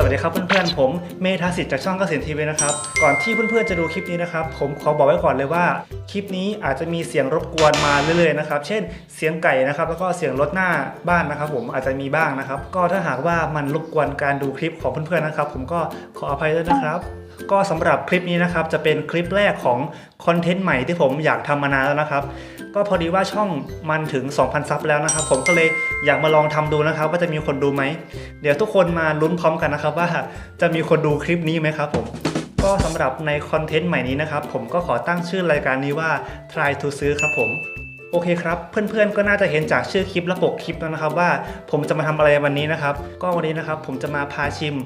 สวัสดีครับเพื่อนๆผมเมธาสิทธิ์จากช่องเกษตรทีวีนะครับก่อนที่เพื่อนๆจะดูคลิปนี้นะครับผมขอบอกไว้ก่อนเลยว่า คลิปนี้อาจจะมีเสียงรบกวนมาเรื่อยๆนะครับเช่นเสียงไก่นะครับแล้วก็เสียงรถหน้าบ้านนะครับ ผมอาจจะมีบ้างนะครับ ก็ถ้าหากว่ามันรบกวนการดูคลิปของเพื่อนๆนะครับ ผมก็ขออภัยด้วยนะครับก็สำหรับคลิปนี้นะครับจะเป็นคลิปแรกของคอนเทนต์ใหม่ที่ผมอยากทำมานานแล้วนะครับ ก็พอดีว่าช่องมันถึง 2,000 ซับแล้วนะครับ ผมก็เลยอยากมาลองทำดูนะครับ ว่าจะมีคนดูไหม เดี๋ยวทุกคนมาลุ้นพร้อมกันนะครับ ว่าจะมีคนดูคลิปนี้ไหมครับผมก็สำหรับในคอนเทนต์ใหม่นี้นะครับ ผมก็ขอตั้งชื่อรายการนี้ว่า try to ซื้อครับผม โอเคครับเพื่อนๆก็น่าจะเห็นจากชื่อคลิปและปกคลิปแล้วนะครับ ว่าผมจะมาทำอะไรวันนี้นะครับ ก็วันนี้นะครับผมจะมาพาชิม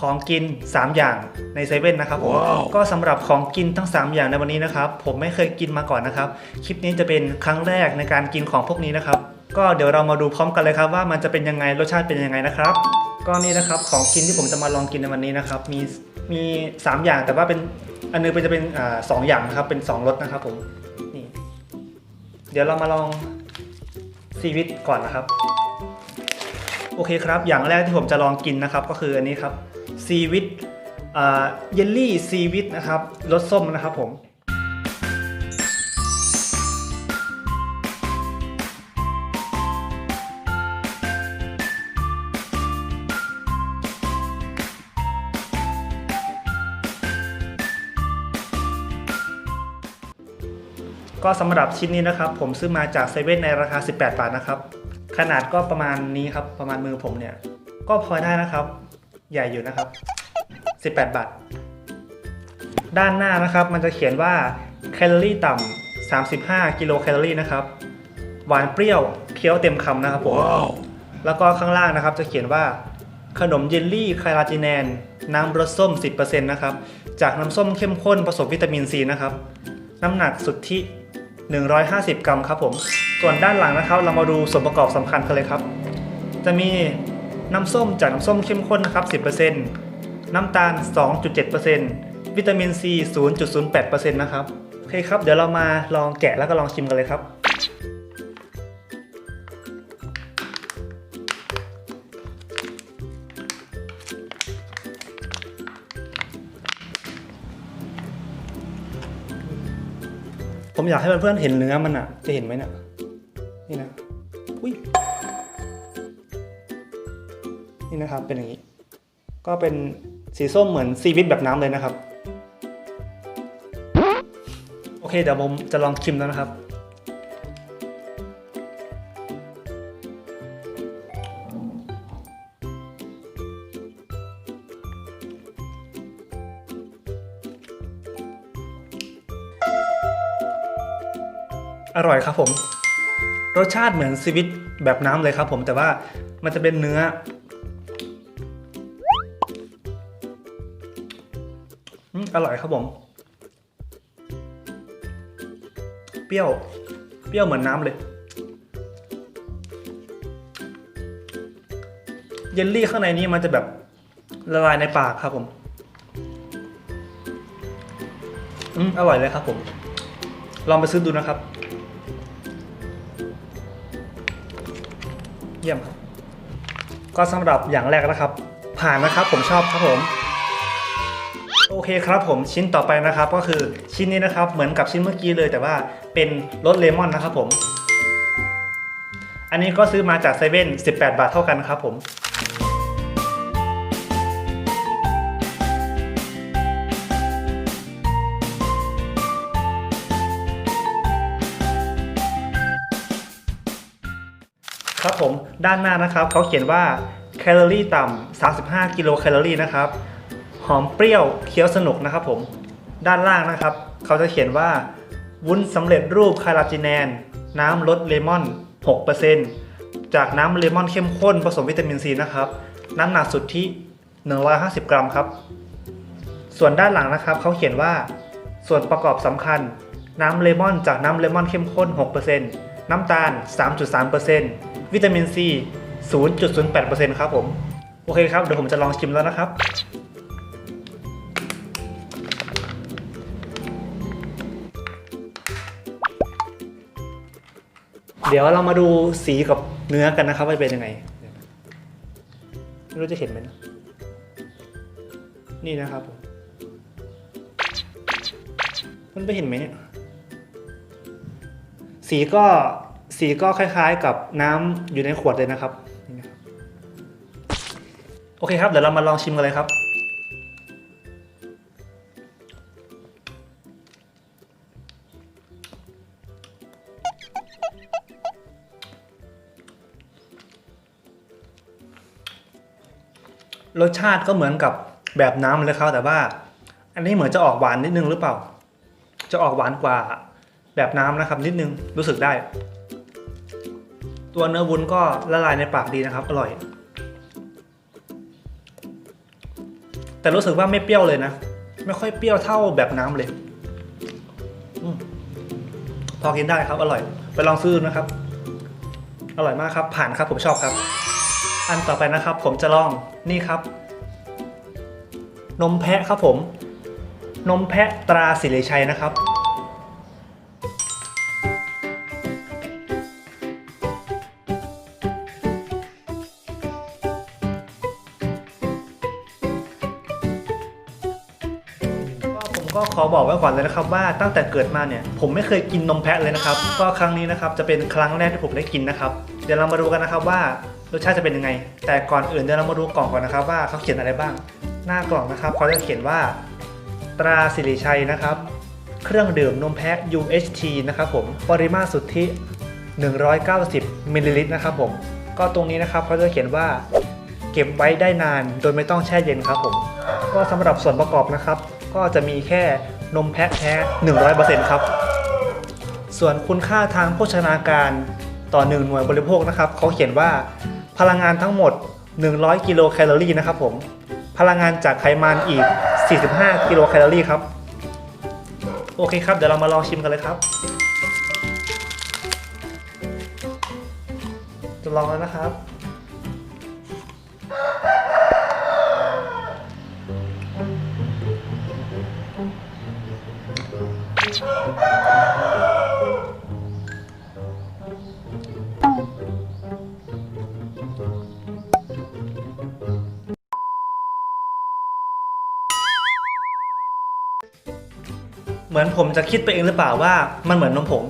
ของกิน 3 อย่างในเซเว่นนะครับผมก็สำหรับของกินทั้ง 3 อย่างในวันนี้นะครับ ผมไม่เคยกินมาก่อนนะครับ คลิปนี้จะเป็นครั้งแรกในการกินของพวกนี้นะครับ ก็เดี๋ยวเรามาดูพร้อมกันเลยครับว่ามันจะเป็นยังไงรสชาติเป็นยังไงนะครับก็นี่นะครับของกินที่ผมจะมาลองกินในวันนี้นะครับ มีมี 3 อย่างแต่ว่าเป็นอันนึงเป็นจะเป็นอ่าสองอย่างนะครับเป็น 2รสนะครับผมนี่ เดี๋ยวเรามาลองซีวิตก่อนนะครับ โอเคครับ อย่างแรกที่ผมจะลองกินนะครับ ก็คืออันนี้ครับซีวิตเยลลี่ซีวิตนะครับรสส้มนะครับผม ก็สำหรับชิ้นนี้นะครับ ผมซื้อมาจากเซเว่นในราคา 18 บาทนะครับ ขนาดก็ประมาณนี้ครับ ประมาณมือผมเนี่ย ก็พอได้นะครับ ใหญ่อยู่นะครับ 18 บาท ด้านหน้านะครับ มันจะเขียนว่าแคลอรี่ต่ำ35 กิโลแคลอรี่นะครับ หวานเปรี้ยวเคี้ยวเต็มคำนะครับผมแล้วก็ข้างล่างนะครับจะเขียนว่าขนมเยลลี่คาราจิแนน น้ำรสส้ม 10%นะครับ จากน้ำส้มเข้มข้นผสมวิตามินซีนะครับ น้ำหนักสุทธิ 150 กรัมครับผม ส่วนด้านหลังนะครับ เรามาดูส่วนประกอบสำคัญกันเลยครับ จะมีน้ำส้มจากน้ำส้มเข้มข้นนะครับ 10%น้ำตาล 2.7%วิตามินซี 0.08%นะครับ โอเคครับ เดี๋ยวเรามาลองแกะแล้วก็ลองชิมกันเลยครับ อยากให้เพื่อนๆเห็นเนื้อมันอะจะเห็นไหมเนี่ยนี่นะอุ้ยนี่นะครับเป็นอย่างนี้ ก็เป็นสีส้มเหมือนซีวิตแบบน้ำเลยนะครับ โอเคเดี๋ยวผมจะลองชิมแล้วนะครับ อร่อยครับผม รสชาติเหมือนซีวิตแบบน้ำเลยครับผมแต่ว่ามันจะเป็นเนื้อ อร่อยครับผม เปรี้ยว เปรี้ยวเหมือนน้ำเลย เยลลี่ข้างในนี้มันจะแบบละลายในปากครับผม อืมอร่อยเลยครับผม ลองไปซื้อดูนะครับ ยี่ยมครับ ก็สำหรับอย่างแรกนะครับ ผ่านนะครับผมชอบครับผมโอเคครับผมชิ้นต่อไปนะครับก็คือชิ้นนี้นะครับเหมือนกับชิ้นเมื่อกี้เลยแต่ว่าเป็นรสเลมอนนะครับผม อันนี้ก็ซื้อมาจากเซเว่น18 บาทเท่ากันครับผม ครับผมด้านหน้านะครับเขาเขียนว่าแคลอรี่ต่ำ35 กิโลแคลอรี่นะครับหอมเปรี้ยวเคี้ยวสนุกนะครับผมด้านล่างนะครับ เขาจะเขียนว่า วุ้นสำเร็จรูปคาราจิแนน น้ำรสเลมอน 6%จากน้ำเลมอนเข้มข้นผสมวิตามินซีนะครับน้ำหนักสุทธิ 150 กรัมครับ ส่วนด้านหลังนะครับ เขาเขียนว่า ส่วนประกอบสำคัญ น้ำเลมอนจากน้ำเลมอนเข้มข้น 6%น้ำตาล 3.3% วิตามินซี0.08%ครับผม โอเคครับ เดี๋ยวผมจะลองชิมแล้วนะครับ เดี๋ยวเรามาดูสีกับเนื้อกันนะครับว่าเป็นยังไง ไม่รู้จะเห็นไหมนะ นี่นะครับผม มันไปเห็นไหมเนี่ย สีก็ สีก็คล้ายๆ กับน้ำอยู่ในขวดเลยนะครับนี่นะครับ โอเคครับ เดี๋ยวเรามาลองชิมกันเลยครับ รสชาติก็เหมือนกับแบบน้ำเลยครับ แต่ว่า อันนี้เหมือนจะออกหวานนิดนึงหรือเปล่า จะออกหวานกว่าแบบน้ำนะครับนิดนึงรู้สึกได้ ตัวเนื้อวุ้นก็ละลายในปากดีนะครับ อร่อย แต่รู้สึกว่าไม่เปรี้ยวเลยนะ ไม่ค่อยเปรี้ยวเท่าแบบน้ำเลยอพอกินได้ครับ อร่อย ไปลองซื้อนะครับ อร่อยมากครับ ผ่านครับผมชอบครับ อันต่อไปนะครับ ผมจะลองนี่ครับ นมแพะครับผม นมแพะตราสิริชัยนะครับ อบอกไว้ก่อนเลยนะครับว่าตั้งแต่เกิดมาเนี่ยผมไม่เคยกินนมแพะเลยนะครับ ก็ครั้งนี้นะครับจะเป็นครั้งแรกที่ผมได้กินนะครับ เดี๋ยวเรามาดูกันนะครับว่ารสชาติจะเป็นยังไง แต่ก่อนอื่นเดี๋ยวเรามาดูกล่องก่อนนะครับว่าเขาเขียนอะไรบ้าง หน้ากล่องนะครับเขาจะเขียนว่า ตราสิริชัยนะครับ เครื่องดื่มนมแพะ UHT นะครับผมปริมาตรสุทธิ 190มิลลิลิตรนะครับผมก็ตรงนี้นะครับเขาจะเขียนว่าเก็บไว้ได้นานโดยไม่ต้องแช่เย็นครับผม ก็สำหรับส่วนประกอบนะครับ ก็จะมีแค่นมแพะแท้ 100%ครับ ส่วนคุณค่าทางโภชนาการต่อ 1 หน่วยบริโภคนะครับเขาเขียนว่าพลังงานทั้งหมด 100 กิโลแคลอรี่นะครับผมพลังงานจากไขมันอีก 45 กิโลแคลอรี่ครับ โอเคครับ เดี๋ยวเรามาลองชิมกันเลยครับ จะลองแล้วนะครับ มือนผมจะคิดไปเองหรือเปล่าว่ามันเหมือนนมผง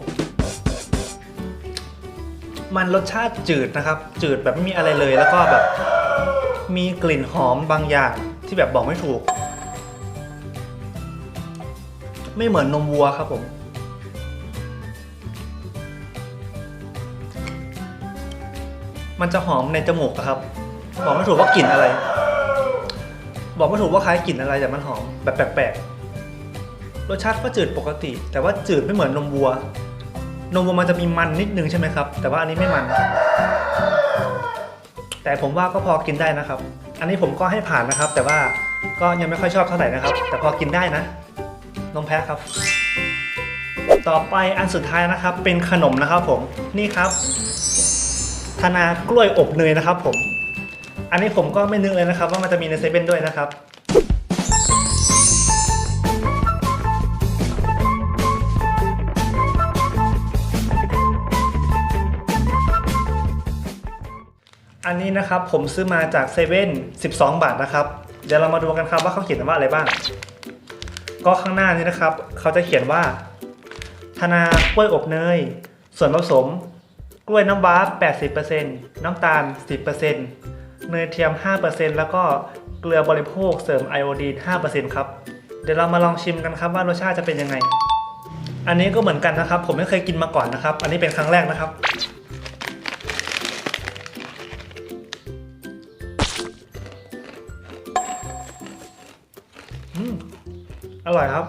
มันรสชาติจืดนะครับ จืดแบบไม่มีอะไรเลยแล้วก็แบบ มีกลิ่นหอมบางอย่างที่แบบบอกไม่ถูก ไม่เหมือนนมวัวครับผม มันจะหอมในจมูกอะครับ บอกไม่ถูกว่ากลิ่นอะไร บอกไม่ถูกว่าคล้ายกลิ่นอะไรแต่มันหอมแบบแปลกๆ รสชาติก็จืดปกติ แต่ว่าจืดไม่เหมือนนมวัว นมวัวมันจะมีมันนิดนึงใช่ไหมครับ แต่ว่าอันนี้ไม่มัน แต่ผมว่าก็พอกินได้นะครับ อันนี้ผมก็ให้ผ่านนะครับ แต่ว่าก็ยังไม่ค่อยชอบเท่าไหร่นะครับ แต่พอกินได้นะ นมแพะครับ ต่อไปอันสุดท้ายนะครับ เป็นขนมนะครับผม นี่ครับธนากล้วยอบเนยนะครับ ผม อันนี้ผมก็ไม่นึกเลยนะครับ ว่ามันจะมีในเซเว่นด้วยนะครับ อันนี้นะครับผมซื้อมาจากเซเว่น12 บาทนะครับ เดี๋ยวเรามาดูกันครับว่าเขาเขียนว่าอะไรบ้าง ก็ข้างหน้านี้นะครับ เขาจะเขียนว่า ธนากล้วยอบเนย ส่วนผสม กล้วยน้ำว้า 80%น้ำตาล 10%เนยเทียม 5%แล้วก็เกลือบริโภคเสริมไอโอดีน 5%ครับ เดี๋ยวเรามาลองชิมกันครับว่ารสชาติจะเป็นยังไง อันนี้ก็เหมือนกันนะครับ ผมไม่เคยกินมาก่อนนะครับ อันนี้เป็นครั้งแรกนะครับ อร่อยครับ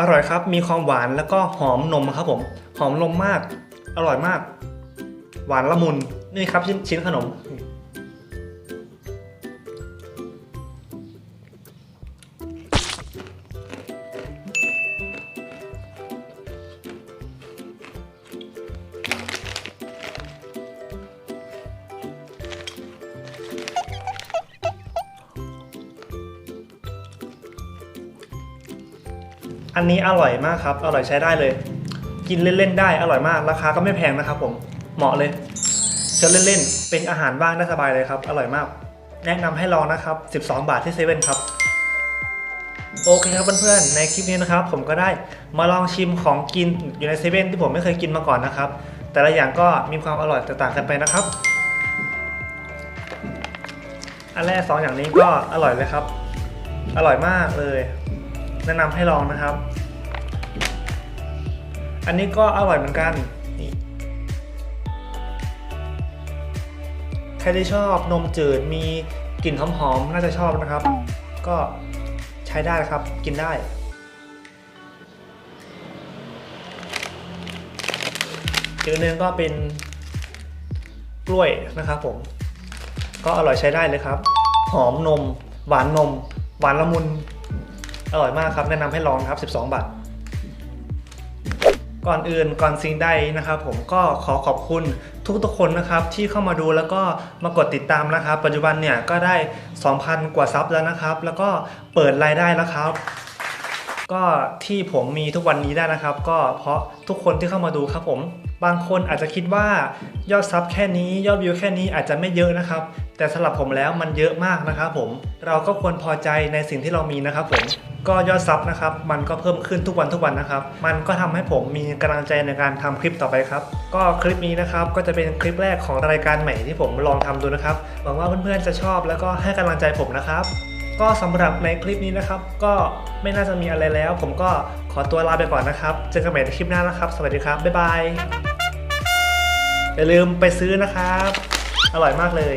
อร่อยครับ มีความหวานแล้วก็หอมนมครับผม หอมนมมาก อร่อยมาก หวานละมุน นี่ครับชิ้นขนม อันนี้อร่อยมากครับ อร่อยใช้ได้เลย กินเล่นๆได้ อร่อยมาก ราคาก็ไม่แพงนะครับผม เหมาะเลยจะเล่นๆ เป็นอาหารว่างได้สบายเลยครับ อร่อยมาก แนะนำให้ลองนะครับ 12 บาทที่เซเว่นครับ โอเคครับเพื่อนๆ ในคลิปนี้นะครับผมก็ได้มาลองชิมของกินอยู่ในเซเว่นที่ผมไม่เคยกินมาก่อนนะครับ แต่ละอย่างก็มีความอร่อยแตกต่างกันไปนะครับ อันแรกสองอย่างนี้ก็อร่อยเลยครับ อร่อยมากเลย แนะนำให้ลองนะครับ อันนี้ก็อร่อยเหมือนกันนี่ใครที่ชอบนมจืดมีกลิ่นหอมๆน่าจะชอบนะครับ ก็ ช้ได้ครับ กินได้ อีกนหนึงก็เป็นกล้วยนะครับผม ก็อร่อยใช้ได้เลยครับ หอมนม หวานนม หวานละมุน อร่อยมากครับ แนะนำให้ลองครับ 12 บาท ก่อนอื่นก่อนสิ่งใดนะครับ ผมก็ขอขอบคุณทุกๆคนนะครับที่เข้ามาดูแล้วก็มากดติดตามนะครับ ปัจจุบันเนี่ยก็ได้ 2,000 กว่าซับแล้วนะครับ แล้วก็เปิดรายได้แล้วครับ ก็ที่ผมมีทุกวันนี้ได้นะครับ ก็เพราะทุกคนที่เข้ามาดูครับผม บางคนอาจจะคิดว่ายอดซับแค่นี้ ยอดวิวแค่นี้อาจจะไม่เยอะนะครับ แต่สำหรับผมแล้วมันเยอะมากนะครับผมเราก็ควรพอใจในสิ่งที่เรามีนะครับผมก็ยอดซับนะครับ มันก็เพิ่มขึ้นทุกวันทุกวันนะครับ มันก็ทำให้ผมมีกำลังใจในการทำคลิปต่อไปครับ ก็คลิปนี้นะครับ ก็จะเป็นคลิปแรกของรายการใหม่ที่ผมลองทำดูนะครับ หวังว่าเพื่อนๆจะชอบแล้วก็ให้กำลังใจผมนะครับ ก็สำหรับในคลิปนี้นะครับ ก็ไม่น่าจะมีอะไรแล้ว ผมก็ขอตัวลาไปก่อนนะครับ เจอกันใหม่ในคลิปหน้านะครับ สวัสดีครับ บ๊ายบาย อย่าลืมไปซื้อนะครับ อร่อยมากเลย